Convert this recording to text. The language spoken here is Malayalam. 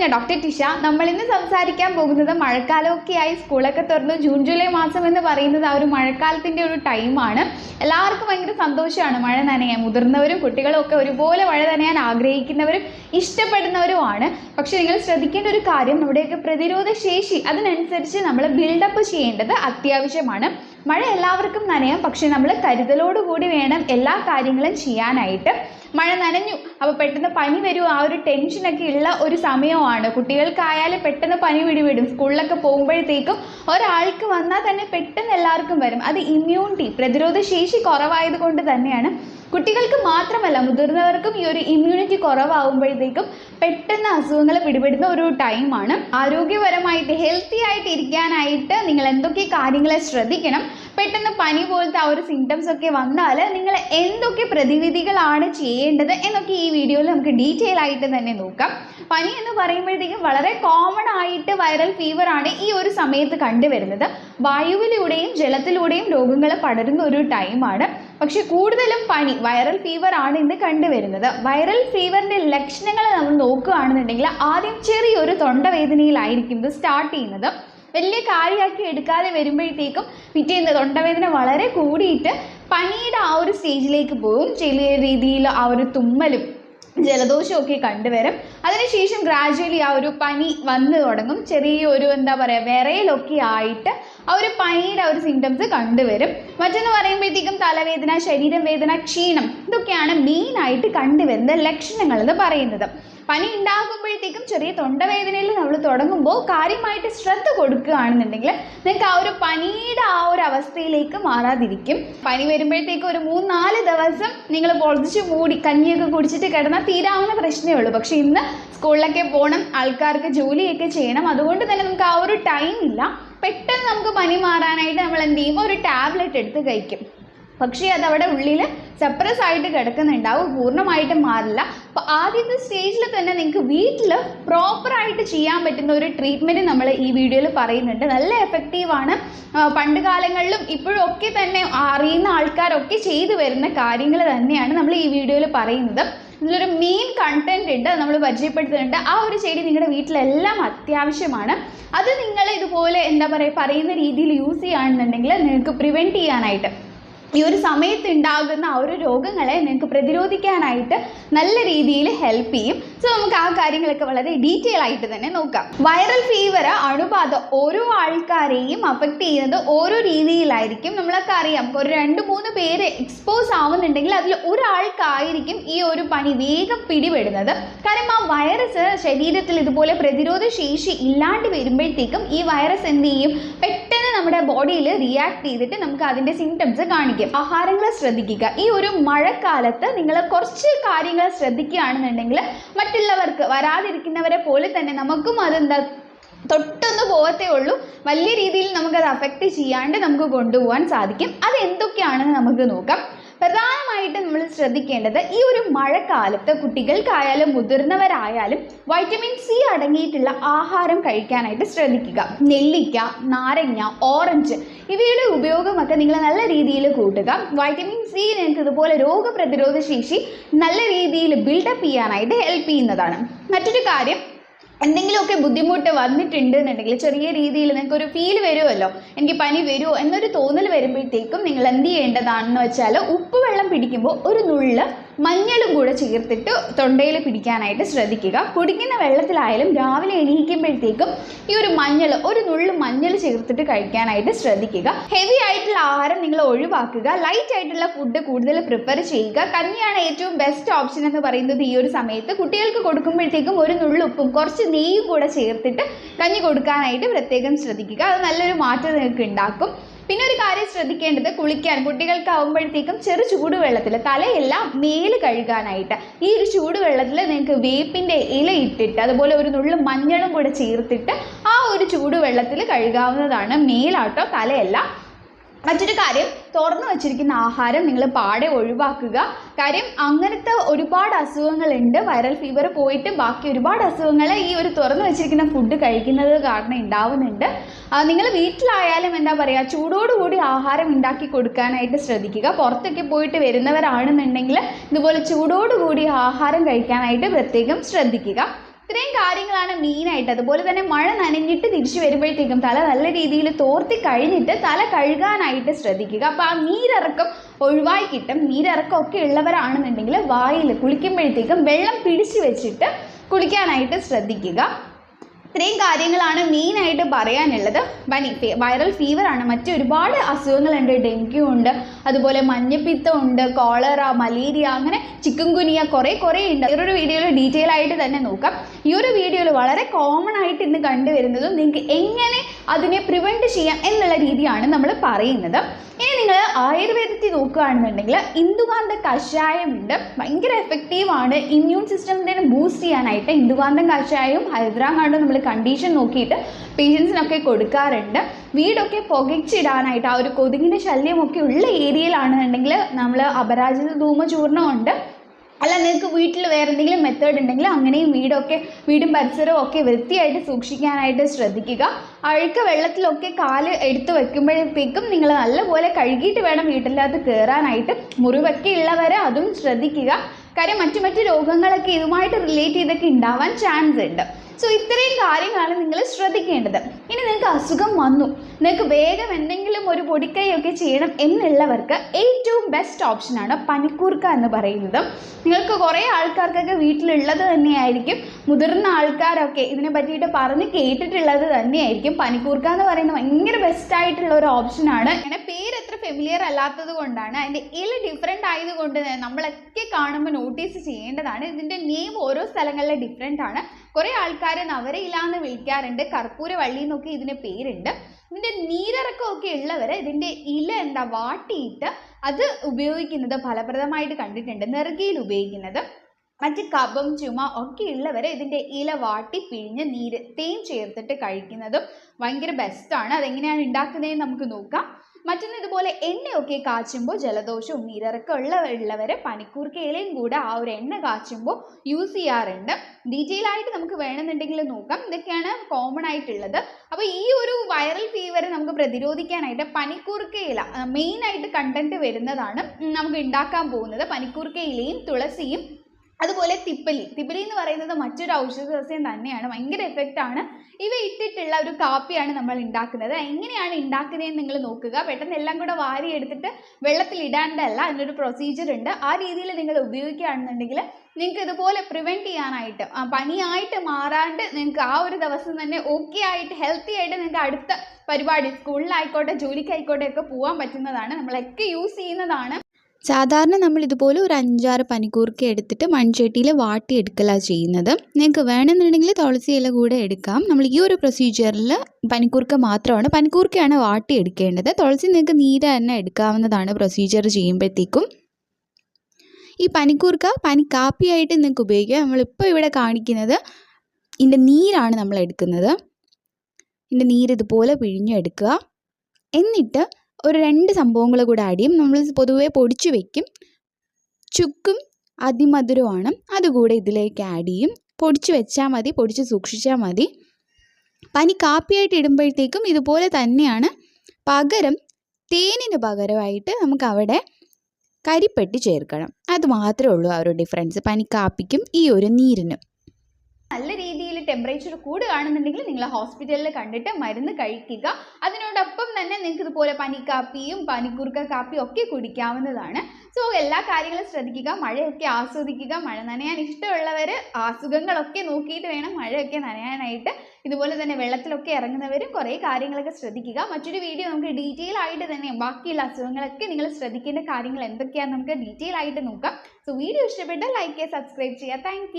ഞാൻ ഡോക്ടർ ടിഷ നമ്മൾ ഇന്ന് സംസാരിക്കാൻ പോകുന്നത് മഴക്കാലമൊക്കെ ആയി സ്കൂളൊക്കെ തുറന്നു. ജൂൺ ജൂലൈ മാസം എന്ന് പറയുന്നത് ആ ഒരു മഴക്കാലത്തിന്റെ ഒരു ടൈമാണ് എല്ലാവർക്കും ഭയങ്കര സന്തോഷമാണ് മഴ നനയാൻ. മുതിർന്നവരും കുട്ടികളും ഒക്കെ ഒരുപോലെ മഴ നനയാൻ ആഗ്രഹിക്കുന്നവരും ഇഷ്ടപ്പെടുന്നവരുമാണ്. പക്ഷെ നിങ്ങൾ ശ്രദ്ധിക്കേണ്ട ഒരു കാര്യം നമ്മുടെയൊക്കെ പ്രതിരോധ ശേഷി അതിനനുസരിച്ച് നമ്മൾ ബിൽഡപ്പ് ചെയ്യേണ്ടത് അത്യാവശ്യമാണ്. മഴ എല്ലാവർക്കും നനയാം പക്ഷെ നമ്മൾ കരുതലോടുകൂടി വേണം എല്ലാ കാര്യങ്ങളും ചെയ്യാനായിട്ട്. മഴ നനഞ്ഞു അപ്പോൾ പെട്ടെന്ന് പനി വരും ആ ഒരു ടെൻഷനൊക്കെ ഉള്ള ഒരു സമയമാണ്. കുട്ടികൾക്കായാലും പെട്ടെന്ന് പനി പിടിവിടും സ്കൂളിലൊക്കെ പോകുമ്പോഴത്തേക്കും ഒരാൾക്ക് വന്നാൽ തന്നെ പെട്ടെന്ന് എല്ലാവർക്കും വരും. അത് ഇമ്മ്യൂണിറ്റി പ്രതിരോധ ശേഷി കുറവായത് കൊണ്ട് തന്നെയാണ്. കുട്ടികൾക്ക് മാത്രമല്ല മുതിർന്നവർക്കും ഈ ഒരു ഇമ്മ്യൂണിറ്റി കുറവാകുമ്പോഴത്തേക്കും പെട്ടെന്ന് അസുഖങ്ങൾ പിടിപെടുന്ന ഒരു ടൈമാണ് ആരോഗ്യപരമായിട്ട് ഹെൽത്തി ആയിട്ട് ഇരിക്കാനായിട്ട് നിങ്ങൾ എന്തൊക്കെ കാര്യങ്ങളെ ശ്രദ്ധിക്കണം പെട്ടെന്ന് പനി പോലത്തെ ആ ഒരു സിംറ്റംസ് ഒക്കെ വന്നാൽ നിങ്ങൾ എന്തൊക്കെ പ്രതിവിധികളാണ് ചെയ്യേണ്ടത് എന്നൊക്കെ ഈ വീഡിയോയിൽ നമുക്ക് ഡീറ്റെയിൽ ആയിട്ട് തന്നെ നോക്കാം. പനി എന്ന് പറയുമ്പോഴത്തേക്കും വളരെ കോമൺ ആയിട്ട് വൈറൽ ഫീവർ ആണ് ഈ ഒരു സമയത്ത് കണ്ടുവരുന്നത്. വായുവിലൂടെയും ജലത്തിലൂടെയും രോഗങ്ങൾ പടരുന്ന ഒരു ടൈമാണ് പക്ഷെ കൂടുതലും പനി വൈറൽ ഫീവർ ആണ് ഇന്ന് കണ്ടുവരുന്നത്. വൈറൽ ഫീവറിന്റെ ലക്ഷണങ്ങൾ നമ്മൾ നോക്കുകയാണെന്നുണ്ടെങ്കിൽ ആദ്യം ചെറിയൊരു തൊണ്ടവേദനയിലായിരിക്കും ഇത് സ്റ്റാർട്ട് ചെയ്യുന്നത്. വലിയ കാര്യമാക്കി എടുക്കാതെ വരുമ്പോഴത്തേക്കും പിറ്റേന്ന് തൊണ്ടവേദന വളരെ കൂടിയിട്ട് പനിയുടെ ആ ഒരു സ്റ്റേജിലേക്ക് പോകും. ചെറിയ രീതിയിൽ ആ ഒരു തുമ്മലും ജലദോഷമൊക്കെ കണ്ടുവരും. അതിനുശേഷം ഗ്രാജുവലി ആ ഒരു പനി വന്നു തുടങ്ങും. ചെറിയ ഒരു എന്താ പറയുക വിറയിലൊക്കെ ആയിട്ട് ആ ഒരു പനിയുടെ ആ ഒരു സിംറ്റംസ് കണ്ടുവരും. മറ്റൊന്ന് പറയുമ്പോഴത്തേക്കും തലവേദന ശരീരം വേദന ക്ഷീണം ഇതൊക്കെയാണ് മെയിനായിട്ട് കണ്ടുവരുന്ന ലക്ഷണങ്ങൾ എന്ന് പറയുന്നത്. പനി ഉണ്ടാകുമ്പോഴത്തേക്കും ചെറിയ തൊണ്ടവേദനയിൽ നമ്മൾ തുടങ്ങുമ്പോൾ കാര്യമായിട്ട് ശ്രദ്ധ കൊടുക്കുകയാണെന്നുണ്ടെങ്കിൽ നിങ്ങൾക്ക് ആ ഒരു പനിയുടെ ആ ഒരു അവസ്ഥയിലേക്ക് മാറാതിരിക്കും. പനി വരുമ്പോഴത്തേക്കും ഒരു മൂന്ന് നാല് ദിവസം നിങ്ങൾ പൊളിച്ച് മൂടി കഞ്ഞിയൊക്കെ കുടിച്ചിട്ട് കിടന്നാൽ തീരാവുന്ന പ്രശ്നമേ ഉള്ളൂ. പക്ഷെ ഇന്ന് സ്കൂളിലൊക്കെ പോകണം ആൾക്കാർക്ക് ജോലിയൊക്കെ ചെയ്യണം. അതുകൊണ്ട് തന്നെ നമുക്ക് ആ ഒരു ടൈം ഇല്ല. പെട്ടെന്ന് നമുക്ക് പനി മാറാനായിട്ട് നമ്മൾ എന്ത് ചെയ്യും? ഒരു ടാബ്ലറ്റ് എടുത്ത് കഴിക്കും. പക്ഷേ അത് അവിടെ ഉള്ളിൽ സെപ്പറസ് ആയിട്ട് കിടക്കുന്നുണ്ടാവും പൂർണമായിട്ടും മാറില്ല. അപ്പോൾ ആദ്യത്തെ സ്റ്റേജിൽ തന്നെ നിങ്ങൾക്ക് വീട്ടിൽ പ്രോപ്പറായിട്ട് ചെയ്യാൻ പറ്റുന്ന ഒരു ട്രീറ്റ്മെന്റ് നമ്മൾ ഈ വീഡിയോയിൽ പറയുന്നുണ്ട്. നല്ല എഫക്റ്റീവാണ് പണ്ട് കാലങ്ങളിലും ഇപ്പോഴും ഒക്കെ തന്നെ അറിയുന്ന ആൾക്കാരൊക്കെ ചെയ്തു വരുന്ന കാര്യങ്ങൾ തന്നെയാണ് നമ്മൾ ഈ വീഡിയോയിൽ പറയുന്നത്. ഇതിലൊരു മെയിൻ കണ്ടന്റ് ഉണ്ട് നമ്മൾ പരിചയപ്പെടുത്തുന്നുണ്ട്. ആ ഒരു ചെടി നിങ്ങളുടെ വീട്ടിലെല്ലാം അത്യാവശ്യമാണ്. അത് നിങ്ങൾ ഇതുപോലെ എന്താ പറയുക പറയുന്ന രീതിയിൽ യൂസ് ചെയ്യുകയാണെന്നുണ്ടെങ്കിൽ നിങ്ങൾക്ക് പ്രിവെന്റ് ചെയ്യാനായിട്ട് ഈ ഒരു സമയത്ത് ഉണ്ടാകുന്ന ആ ഒരു രോഗങ്ങളെ നിങ്ങൾക്ക് പ്രതിരോധിക്കാനായിട്ട് നല്ല രീതിയിൽ ഹെൽപ്പ് ചെയ്യും. സോ നമുക്ക് ആ കാര്യങ്ങളൊക്കെ വളരെ ഡീറ്റെയിൽ ആയിട്ട് തന്നെ നോക്കാം. വൈറൽ ഫീവർ അണുബാധ ഓരോ ആൾക്കാരെയും അഫക്റ്റ് ചെയ്യുന്നത് ഓരോ രീതിയിലായിരിക്കും. നമ്മളൊക്കെ അറിയാം ഒരു രണ്ട് മൂന്ന് പേര് എക്സ്പോസ് ആവുന്നുണ്ടെങ്കിൽ അതിൽ ഒരാൾക്കായിരിക്കും ഈ ഒരു പനി വേഗം പിടിപെടുന്നത്. കാരണം ആ വൈറസ് ശരീരത്തിൽ ഇതുപോലെ പ്രതിരോധ ശേഷി ഇല്ലാണ്ട് വരുമ്പോഴത്തേക്കും ഈ വൈറസ് എന്ത് ചെയ്യും? പെട്ടെന്ന് നമ്മുടെ ബോഡിയിൽ റിയാക്ട് ചെയ്തിട്ട് നമുക്ക് അതിന്റെ സിംറ്റംസ് കാണിക്കും. ആഹാരങ്ങൾ ശ്രദ്ധിക്കുക. ഈ ഒരു മഴക്കാലത്ത് നിങ്ങൾ കുറച്ച് കാര്യങ്ങൾ ശ്രദ്ധിക്കുകയാണെന്നുണ്ടെങ്കിൽ മറ്റുള്ളവർക്ക് വരാതിരിക്കുന്നവരെ പോലെ തന്നെ നമുക്കും അതെന്താ തൊട്ടൊന്ന് പോകത്തേ ഉള്ളൂ. വലിയ രീതിയിൽ നമുക്ക് അത് അഫക്റ്റ് ചെയ്യാണ്ട് നമുക്ക് കൊണ്ടുപോകാൻ സാധിക്കും. അത് എന്തൊക്കെയാണെന്ന് നമുക്ക് നോക്കാം. പ്രധാനമായിട്ട് നമ്മൾ ശ്രദ്ധിക്കേണ്ടത് ഈ ഒരു മഴക്കാലത്ത് കുട്ടികൾക്കായാലും മുതിർന്നവരായാലും വൈറ്റമിൻ സി അടങ്ങിയിട്ടുള്ള ആഹാരം കഴിക്കാനായിട്ട് ശ്രദ്ധിക്കുക. നെല്ലിക്ക നാരങ്ങ ഓറഞ്ച് ഇവയുടെ ഉപയോഗമൊക്കെ നിങ്ങൾ നല്ല രീതിയിൽ കൂട്ടുക. വൈറ്റമിൻ സി നിങ്ങൾക്ക് ഇതുപോലെ രോഗപ്രതിരോധ ശേഷി നല്ല രീതിയിൽ ബിൽഡപ്പ് ചെയ്യാനായിട്ട് ഹെൽപ്പ് ചെയ്യുന്നതാണ്. മറ്റൊരു കാര്യം എന്തെങ്കിലുമൊക്കെ ബുദ്ധിമുട്ട് വന്നിട്ടുണ്ട് എന്നുണ്ടെങ്കിൽ ചെറിയ രീതിയിൽ നിങ്ങൾക്ക് ഒരു ഫീൽ വരുമല്ലോ. എനിക്ക് പനി വരുമോ എന്നൊരു തോന്നൽ വരുമ്പോഴത്തേക്കും നിങ്ങൾ എന്ത് ചെയ്യേണ്ടതാണെന്ന് വെച്ചാൽ ഉപ്പ് വെള്ളം പിടിക്കുമ്പോൾ ഒരു നുള്ള് മഞ്ഞളും കൂടെ ചേർത്തിട്ട് തൊണ്ടയിൽ പിടിക്കാനായിട്ട് ശ്രദ്ധിക്കുക. കുടിക്കുന്ന വെള്ളത്തിലായാലും രാവിലെ എണീക്കുമ്പോഴത്തേക്കും ഈ ഒരു മഞ്ഞൾ ഒരു നുള്ളു മഞ്ഞൾ ചേർത്തിട്ട് കഴിക്കാനായിട്ട് ശ്രദ്ധിക്കുക. ഹെവി ആയിട്ടുള്ള ആഹാരം നിങ്ങൾ ഒഴിവാക്കുക. ലൈറ്റ് ആയിട്ടുള്ള ഫുഡ് കൂടുതൽ പ്രിഫർ ചെയ്യുക. കഞ്ഞിയാണ് ഏറ്റവും ബെസ്റ്റ് ഓപ്ഷൻ എന്ന് പറയുന്നത് ഈ ഒരു സമയത്ത്. കുട്ടികൾക്ക് കൊടുക്കുമ്പോഴത്തേക്കും ഒരു നുള്ളുപ്പും കുറച്ച് നെയ്യും കൂടെ ചേർത്തിട്ട് കഞ്ഞി കൊടുക്കാനായിട്ട് പ്രത്യേകം ശ്രദ്ധിക്കുക. അത് നല്ലൊരു മാറ്റം നിങ്ങൾക്ക് ഉണ്ടാക്കും. പിന്നെ ഒരു കാര്യം ശ്രദ്ധിക്കേണ്ടത് കുളിക്കാൻ. കുട്ടികൾക്കാവുമ്പോഴത്തേക്കും ചെറു ചൂടുവെള്ളത്തിൽ തലയെല്ലാം മേൽ കഴുകാനായിട്ട്. ഈ ഒരു ചൂടുവെള്ളത്തിൽ നിങ്ങൾക്ക് വേപ്പിന്റെ ഇല ഇട്ടിട്ട് അതുപോലെ ഒരു നുള്ളു മഞ്ഞളും കൂടെ ചേർത്തിട്ട് ആ ഒരു ചൂടുവെള്ളത്തിൽ കഴുകാവുന്നതാണ് മേലാട്ടോ തലയല്ല മറ്റൊരു കാര്യം തുറന്നു വച്ചിരിക്കുന്ന ആഹാരം നിങ്ങൾ പാടെ ഒഴിവാക്കുക. കാര്യം അങ്ങനത്തെ ഒരുപാട് അസുഖങ്ങളുണ്ട്. വൈറൽ ഫീവർ പോയിട്ട് ബാക്കി ഒരുപാട് അസുഖങ്ങൾ ഈ ഒരു തുറന്നു വെച്ചിരിക്കുന്ന ഫുഡ് കഴിക്കുന്നത് കാരണം ഉണ്ടാവുന്നുണ്ട്. നിങ്ങൾ വീട്ടിലായാലും എന്താ പറയുക ചൂടോടുകൂടി ആഹാരം ഉണ്ടാക്കി കൊടുക്കാനായിട്ട് ശ്രദ്ധിക്കുക. പുറത്തൊക്കെ പോയിട്ട് വരുന്നവരാണെന്നുണ്ടെങ്കിൽ ഇതുപോലെ ചൂടോടുകൂടി ആഹാരം കഴിക്കാനായിട്ട് പ്രത്യേകം ശ്രദ്ധിക്കുക. ഇത്രയും കാര്യങ്ങളാണ് മെയിനായിട്ട് അതുപോലെ തന്നെ മഴ നനഞ്ഞിട്ട് തിരിച്ചു വരുമ്പോഴത്തേക്കും തല നല്ല രീതിയിൽ തോർത്തി കഴിഞ്ഞിട്ട് തല കഴുകാനായിട്ട് ശ്രദ്ധിക്കുക. അപ്പോൾ ആ നീരിറക്കം ഒഴിവായി കിട്ടും. നീരിറക്കം ഒക്കെ ഉള്ളവരാണെന്നുണ്ടെങ്കിൽ വായിൽ കുളിക്കുമ്പോഴത്തേക്കും വെള്ളം പിടിച്ചു വെച്ചിട്ട് കുളിക്കാനായിട്ട് ശ്രദ്ധിക്കുക. ഇത്രയും കാര്യങ്ങളാണ് മെയിനായിട്ട് പറയാനുള്ളത്. പനി വൈറൽ ഫീവറാണ് മറ്റു ഒരുപാട് അസുഖങ്ങളുണ്ട്. ഡെങ്കു ഉണ്ട്. അതുപോലെ മഞ്ഞപ്പിത്തം ഉണ്ട്. കോളറ മലേറിയ അങ്ങനെ ചിക്കൻ കുനിയ കുറേ കുറേ ഉണ്ട്. ഈ വീഡിയോയിൽ ഡീറ്റെയിൽ ആയിട്ട് തന്നെ നോക്കാം. ഈ ഒരു വീഡിയോയിൽ വളരെ കോമൺ ആയിട്ട് ഇന്ന് കണ്ടുവരുന്നതും നിങ്ങൾക്ക് എങ്ങനെ അതിനെ പ്രിവെന്റ് ചെയ്യാം എന്നുള്ള രീതിയാണ് നമ്മൾ പറയുന്നത്. ഇനി നിങ്ങൾ ആയുർവേദത്തിൽ നോക്കുകയാണെന്നുണ്ടെങ്കിൽ ഇന്ദുകാന്ത കഷായമുണ്ട് ഭയങ്കര എഫക്റ്റീവാണ് ഇമ്മ്യൂൺ സിസ്റ്റത്തിനെ ബൂസ്റ്റ് ചെയ്യാനായിട്ട് ഇന്ദുകാന്തം കഷായവും ഹൈദ്രാങ്ങാണ്ടും നമ്മൾ കണ്ടീഷൻ നോക്കിയിട്ട് പേഷ്യൻസിനൊക്കെ കൊടുക്കാറുണ്ട്. വീടൊക്കെ പുകച്ചിടാനായിട്ട് ആ ഒരു കൊതുകിന്റെ ശല്യമൊക്കെ ഉള്ള ഏരിയയിലാണെന്നുണ്ടെങ്കിൽ നമ്മൾ അപരാജിത ധൂമചൂർണം ഉണ്ട് അല്ല നിങ്ങൾക്ക് വീട്ടിൽ വേറെ എന്തെങ്കിലും മെത്തേഡ് ഉണ്ടെങ്കിൽ അങ്ങനെയും വീടൊക്കെ വീടും പരിസരവും ഒക്കെ വൃത്തിയായിട്ട് സൂക്ഷിക്കാനായിട്ട് ശ്രദ്ധിക്കുക. അഴുക്ക് വെള്ളത്തിലൊക്കെ കാൽ എടുത്ത് വെക്കുമ്പോഴത്തേക്കും നിങ്ങൾ നല്ലപോലെ കഴുകിയിട്ട് വേണം വീട്ടിനകത്ത് കയറാനായിട്ട് മുറിവൊക്കെ ഉള്ളവരെ അതും ശ്രദ്ധിക്കുക. കാര്യം മറ്റു മറ്റു രോഗങ്ങളൊക്കെ ഇതുമായിട്ട് റിലേറ്റ് ചെയ്തൊക്കെ ഉണ്ടാവാൻ ചാൻസ് ഉണ്ട്. സോ ഇത്രയും കാര്യങ്ങളാണ് നിങ്ങൾ ശ്രദ്ധിക്കേണ്ടത്. ഇനി നിങ്ങൾക്ക് അസുഖം വന്നു. നിങ്ങൾക്ക് വേഗം എന്തെങ്കിലും ഒരു പൊടിക്കൈയൊക്കെ ചെയ്യണം എന്നുള്ളവർക്ക് ഏറ്റവും ബെസ്റ്റ് ഓപ്ഷനാണ് പനിക്കൂർക്ക എന്ന് പറയുന്നത്. നിങ്ങൾക്ക് കുറേ ആൾക്കാർക്കൊക്കെ വീട്ടിലുള്ളത് തന്നെയായിരിക്കും. മുതിർന്ന ആൾക്കാരൊക്കെ ഇതിനെ പറ്റിയിട്ട് പറഞ്ഞ് കേട്ടിട്ടുള്ളത് തന്നെയായിരിക്കും. പനിക്കൂർക്ക എന്ന് പറയുന്നത് ഭയങ്കര ബെസ്റ്റ് ആയിട്ടുള്ള ഒരു ഓപ്ഷനാണ് അങ്ങനെ പേര് എത്ര ഫെമിലിയർ അല്ലാത്തത് കൊണ്ടാണ്. അതിന്റെ ഇല ഡിഫറെന്റ് ആയതുകൊണ്ട് തന്നെ നമ്മളൊക്കെ കാണുമ്പോൾ നോട്ടീസ് ചെയ്യേണ്ടതാണ്. ഇതിന്റെ നെയിം ഓരോ സ്ഥലങ്ങളിലെ ഡിഫറെന്റ് ആണ്. കുറേ ആൾക്കാർ നവരയില എന്ന് വിളിക്കാറുണ്ട്. കർപ്പൂര വള്ളി എന്നൊക്കെ ഇതിന് പേരുണ്ട്. ഇതിന്റെ നീരിറക്കമൊക്കെ ഉള്ളവർ ഇതിന്റെ ഇല എന്താ വാട്ടിയിട്ട് അത് ഉപയോഗിക്കുന്നത് ഫലപ്രദമായിട്ട് കണ്ടിട്ടുണ്ട്. നെറുകയിൽ ഉപയോഗിക്കുന്നത്. മറ്റ് കഫം ചുമ ഒക്കെ ഉള്ളവർ ഇതിന്റെ ഇല വാട്ടി പിഴിഞ്ഞ് നീര് തേൻ ചേർത്തിട്ട് കഴിക്കുന്നതും ഭയങ്കര ബെസ്റ്റാണ് അതെങ്ങനെയാണ് ഉണ്ടാക്കുന്നതെന്ന് നമുക്ക് നോക്കാം. മറ്റൊന്ന് ഇതുപോലെ എണ്ണയൊക്കെ കാച്ചുമ്പോൾ ജലദോഷവും നീരിറക്കം ഉള്ള ഉള്ളവർ പനിക്കൂർക്കയിലയും കൂടെ ആ ഒരു എണ്ണ കാച്ചുമ്പോൾ യൂസ് ചെയ്യാറുണ്ട്. ഡീറ്റെയിൽ ആയിട്ട് നമുക്ക് വേണമെന്നുണ്ടെങ്കിൽ നോക്കാം. ഇതൊക്കെയാണ് കോമൺ ആയിട്ടുള്ളത്. അപ്പോൾ ഈ ഒരു വൈറൽ ഫീവർ നമുക്ക് പ്രതിരോധിക്കാനായിട്ട് പനിക്കൂർക്കയില മെയിൻ ആയിട്ട് കണ്ടന്റ് വരുന്നതാണ് നമുക്ക് ഉണ്ടാക്കാൻ പോകുന്നത്. പനിക്കൂർക്കയിലയും തുളസിയും അതുപോലെ തിപ്പലി. തിപ്പലി എന്ന് പറയുന്നത് മറ്റൊരു ഔഷധ സസ്യം തന്നെയാണ്. ഭയങ്കര എഫക്റ്റ് ആണ്. ഇവ ഇട്ടിട്ടുള്ള ഒരു കാപ്പിയാണ് നമ്മൾ ഉണ്ടാക്കുന്നത് എങ്ങനെയാണ് ഉണ്ടാക്കുന്നതെന്ന് നിങ്ങൾ നോക്കുക. പെട്ടെന്ന് എല്ലാം കൂടെ വാരി എടുത്തിട്ട് വെള്ളത്തിൽ ഇടാണ്ടല്ല അതിനൊരു പ്രൊസീജിയർ ഉണ്ട്. ആ രീതിയിൽ നിങ്ങൾ ഉപയോഗിക്കുകയാണെന്നുണ്ടെങ്കിൽ നിങ്ങൾക്ക് ഇതുപോലെ പ്രിവെന്റ് ചെയ്യാനായിട്ട് ആ പനിയായിട്ട് മാറാണ്ട് നിങ്ങൾക്ക് ആ ഒരു ദിവസം തന്നെ ഓക്കെ ആയിട്ട് ഹെൽത്തി ആയിട്ട് നിങ്ങൾക്ക് അടുത്ത പരിപാടി സ്കൂളിലായിക്കോട്ടെ ജോലിക്കായിക്കോട്ടെ ഒക്കെ പോകാൻ പറ്റുന്നതാണ്. നമ്മളൊക്കെ യൂസ് ചെയ്യുന്നതാണ്. സാധാരണ നമ്മൾ ഇതുപോലെ ഒരു അഞ്ചാറ് പനിക്കൂർക്ക എടുത്തിട്ട് മൺചട്ടിയിൽ വാട്ടി എടുക്കലാണ് ചെയ്യുന്നത്. നിങ്ങൾക്ക് വേണമെന്നുണ്ടെങ്കിൽ തുളസി ഇല കൂടെ എടുക്കാം. നമ്മൾ ഈ ഒരു പ്രൊസീജിയറിൽ പനിക്കൂർക്ക മാത്രമാണ്. പനിക്കൂർക്കയാണ് വാട്ടി എടുക്കേണ്ടത്. തുളസി നിങ്ങൾക്ക് നീര തന്നെ എടുക്കാവുന്നതാണ് പ്രൊസീജിയർ ചെയ്യുമ്പോഴത്തേക്കും. ഈ പനിക്കൂർക്ക പനിക്കാപ്പിയായിട്ട് നിങ്ങൾക്ക് ഉപയോഗിക്കാം. നമ്മളിപ്പോൾ ഇവിടെ കാണിക്കുന്നത് ഇതിന്റെ നീരാണ് നമ്മൾ എടുക്കുന്നത്. ഇതിന്റെ നീര് ഇതുപോലെ പിഴിഞ്ഞെടുക്കുക. എന്നിട്ട് ഒരു രണ്ട് സംഭവങ്ങൾ കൂടെ ആഡ് ചെയ്യും. നമ്മൾ പൊതുവേ പൊടിച്ചു വെക്കും. ചുക്കും അതിമധുരമാണ് അതുകൂടെ ഇതിലേക്ക് ആഡ് ചെയ്യും. പൊടിച്ചു വെച്ചാൽ മതി പൊടിച്ച് സൂക്ഷിച്ചാൽ മതി. പനി കാപ്പിയായിട്ട് ഇടുമ്പോഴത്തേക്കും ഇതുപോലെ തന്നെയാണ് പകരം തേനിന് പകരമായിട്ട് നമുക്ക് അവിടെ കരിപ്പെട്ടി ചേർക്കണം. അത് മാത്രമേ ഉള്ളൂ ആ ഒരു ഡിഫറൻസ് പനിക്കാപ്പിക്കും ഈ ഒരു നീരിനും. നല്ല രീതിയിൽ ടെമ്പറേച്ചർ കൂടുകയാണെന്നുണ്ടെങ്കിൽ നിങ്ങൾ ഹോസ്പിറ്റലിൽ കണ്ടിട്ട് മരുന്ന് കഴിക്കുക. അതിനോടൊപ്പം തന്നെ നിങ്ങൾക്ക് ഇതുപോലെ പനിക്കാപ്പിയും പനിക്കുറുക്ക കാപ്പിയും ഒക്കെ കുടിക്കാവുന്നതാണ്. സോ എല്ലാ കാര്യങ്ങളും ശ്രദ്ധിക്കുക. മഴയൊക്കെ ആസ്വദിക്കുക. മഴ നനയാൻ ഇഷ്ടമുള്ളവർ അസുഖങ്ങളൊക്കെ നോക്കിയിട്ട് വേണം മഴയൊക്കെ നനയാനായിട്ട്. ഇതുപോലെ തന്നെ വെള്ളത്തിലൊക്കെ ഇറങ്ങുന്നവരും കുറേ കാര്യങ്ങളൊക്കെ ശ്രദ്ധിക്കുക. മറ്റൊരു വീഡിയോ നമുക്ക് ഡീറ്റെയിൽ ആയിട്ട് തന്നെ ബാക്കിയുള്ള അസുഖങ്ങളൊക്കെ നിങ്ങൾ ശ്രദ്ധിക്കേണ്ട കാര്യങ്ങൾ എന്തൊക്കെയാണെന്ന് നമുക്ക് ഡീറ്റെയിൽ ആയിട്ട് നോക്കാം. സോ വീഡിയോ ഇഷ്ടപ്പെട്ടാൽ ലൈക്ക് ചെയ്യുക. സബ്സ്ക്രൈബ് ചെയ്യുക താങ്ക്